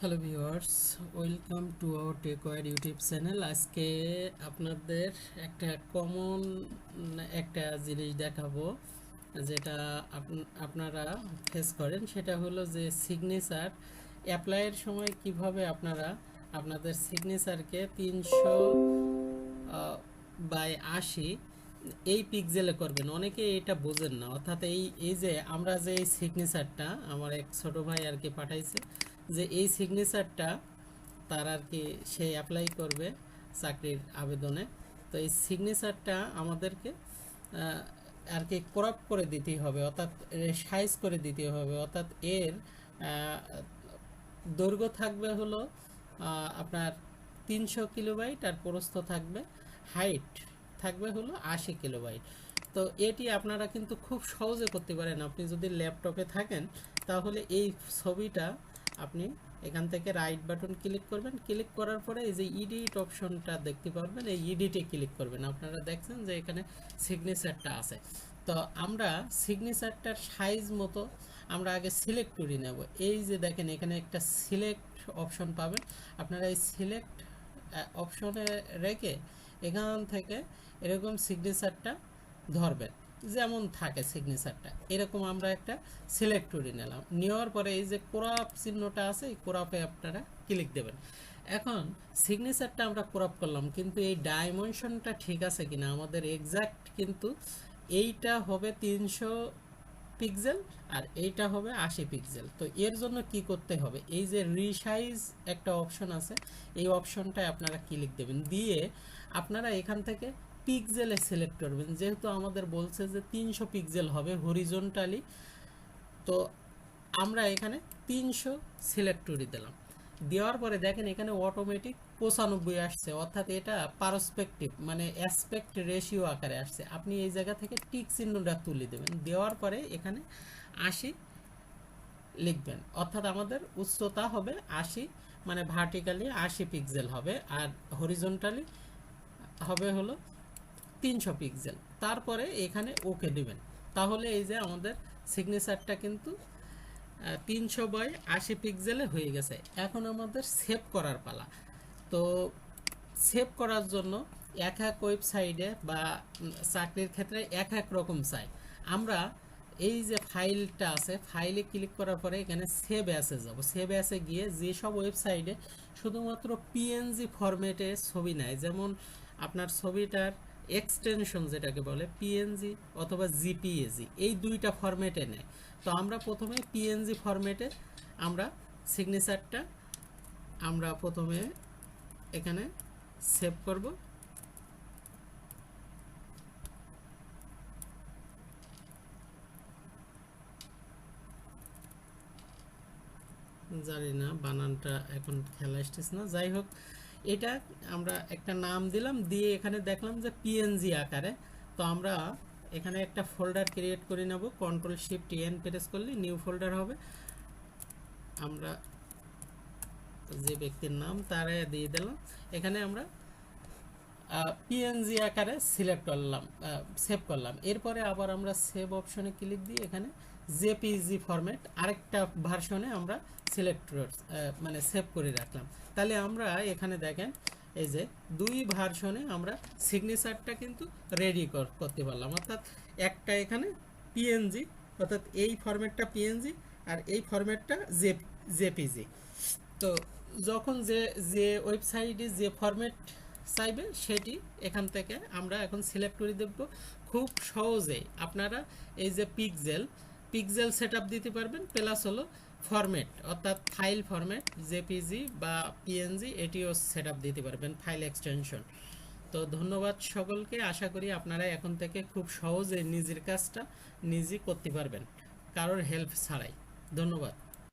Hello viewers welcome to our Techwar YouTube channel আজকে আপনাদের একটা কমন একটা জিনিস দেখাবো, যেটা আপ- আপনারা ফেস করেন। সেটা হলো যে সিগনেচার অ্যাপ্লাইয়ের সময় কীভাবে আপনারা আপনাদের সিগনেচারকে তিনশো বাই আশি এই পিকজেলে করবেন। অনেকে এটা বোঝেন না। অর্থাৎ এই এই যে আমরা যে এই সিগনেচারটা আমার এক ছোট ভাই আর কি পাঠাইছে যে এই সিগনেচারটা তার আর কি সে অ্যাপ্লাই করবে চাকরির আবেদনে। তো এই সিগনেচারটা আমাদেরকে আর কি ক্রপ করে দিতে হবে, অর্থাৎ সাইজ করে দিতে হবে। অর্থাৎ এর দৈর্ঘ্য থাকবে হলো আপনার তিনশো কিলোবাইট আর প্রস্থ থাকবে হাইট থাকবে হলো আশি কিলোবাইট তো এটি আপনারা কিন্তু খুব সহজে করতে পারেন। আপনি যদি ল্যাপটপে থাকেন, তাহলে এই ছবিটা আপনি এখান থেকে রাইট বাটন ক্লিক করবেন। ক্লিক করার পরে এই যে ইডিট অপশনটা দেখতে পারবেন, এই ইডিটে ক্লিক করবেন। আপনারা দেখছেন যে এখানে সিগনেচারটা আছে। তো আমরা সিগনেচারটার সাইজ মতো আমরা আগে সিলেক্ট করে নেব। এই যে দেখেন, এখানে একটা সিলেক্ট অপশন পাবেন। আপনারা এই সিলেক্ট অপশনে রেখে এখান থেকে এরকম সিগনেচারটা ধরবেন। যেমন থাকে সিগনেচারটা এরকম আমরা একটা সিলেক্ট করে নিলাম। নেওয়ার পরে এই যে কোরাপ চিহ্নটা আছে, এই কোরাপে আপনারা ক্লিক দেবেন। এখন সিগনেচারটা আমরা কোরাপ করলাম, কিন্তু এই ডাইমেনশনটা ঠিক আছে কিনা? আমাদের এক্সাক্ট কিন্তু এইটা হবে তিনশো পিক্সেল আর এইটা হবে আশি পিক্সেল তো এর জন্য কি করতে হবে? এই যে রিসাইজ একটা অপশন আছে, এই অপশনটায় আপনারা ক্লিক দেবেন। দিয়ে আপনারা এখান থেকে পিক্সেলে সিলেক্ট করবেন। যেহেতু আমাদের বলছে যে তিনশো পিক্সেল হবে হরিজন্টালি তো আমরা এখানে তিনশো সিলেক্ট করে দিলাম। দেওয়ার পরে দেখেন এখানে অটোমেটিক পঁচানব্বই আসছে, অর্থাৎ এটা পারসপেক্টিভ মানে অ্যাসপেক্ট রেশিও আকারে আসছে। আপনি এই জায়গা থেকে টিক চিহ্নটা তুলে দেবেন। দেওয়ার পরে এখানে আশি লিখবেন। অর্থাৎ আমাদের উচ্চতা হবে আশি মানে ভার্টিক্যালি আশি পিক্সেল হবে, আর হরিজন্টালি হবে হলো তিনশো পিক্সেল তারপরে এখানে ওকে দিবেন। তাহলে এই যে আমাদের সিগনেচারটা কিন্তু তিনশো বাই আশি পিক্সেলে হয়ে গেছে। এখন আমাদের সেভ করার পালা। তো সেভ করার জন্য এক এক ওয়েবসাইটে বা চাকরির ক্ষেত্রে এক এক রকম চাই। আমরা এই যে ফাইলটা আছে ফাইলে ক্লিক করার পরে এখানে সেভ অ্যাসে যাব। সেভ অ্যাসে গিয়ে যেসব ওয়েবসাইটে শুধুমাত্র পিএনজি ফরম্যাটে ছবি নেয় যেমন আপনার ছবিটার এক্সটেনশন যেটাকে বলে পিএনজি অথবা জিপিএজি এই দুইটা ফরম্যাটে নেয়। তো আমরা প্রথমে পিএনজি ফরম্যাটে আমরা সিগনেচারটা আমরা প্রথমে এখানে সেভ করব। জানি না, বানানটা এখন খেলা আসতেছে না। যাই হোক এটা আমরা একটা নাম দিলাম, দিয়ে এখানে দেখলাম যে পিএনজি আকারে। তো আমরা এখানে একটা ফোল্ডার ক্রিয়েট করে নেব কন্ট্রোল শিফট এন প্রেস করলে নিউ ফোল্ডার হবে। আমরা যে ব্যক্তির নাম তারা দিয়ে দিলাম। এখানে আমরা পিএনজি আকারে সিলেক্ট করলাম সেভ করলাম। এরপরে আবার আমরা সেভ অপশনে ক্লিক দিয়ে এখানে জেপিজি ফরম্যাট আরেকটা ভার্সনে আমরা সিলেক্ট মানে সেভ করে রাখলাম। তাহলে আমরা এখানে দেখেন, এই যে দুই ভার্সনে আমরা সিগনেচারটা কিন্তু রেডি করতে পারলাম। অর্থাৎ একটা এখানে পিএনজি অর্থাৎ এই ফরম্যাটটা পিএনজি আর এই ফরম্যাটটা জে জেপিজি তো যখন যে যে ওয়েবসাইটে যে ফরম্যাট চাইবে সেটি এখান থেকে আমরা এখন সিলেক্ট করে দেব। খুব সহজেই আপনারা এই যে পিকজেল পিকজেল সেট দিতে পারবেন। প্লাস হলো ফরম্যাট অর্থাৎ ফাইল ফরম্যাট জেপিজি বা পিএনজি এটিও সেট দিতে পারবেন ফাইল এক্সটেনশন তো ধন্যবাদ সকলকে। আশা করি আপনারা এখন থেকে খুব সহজে নিজের কাজটা নিজেই করতে পারবেন, কারোর হেল্প ছাড়াই। ধন্যবাদ।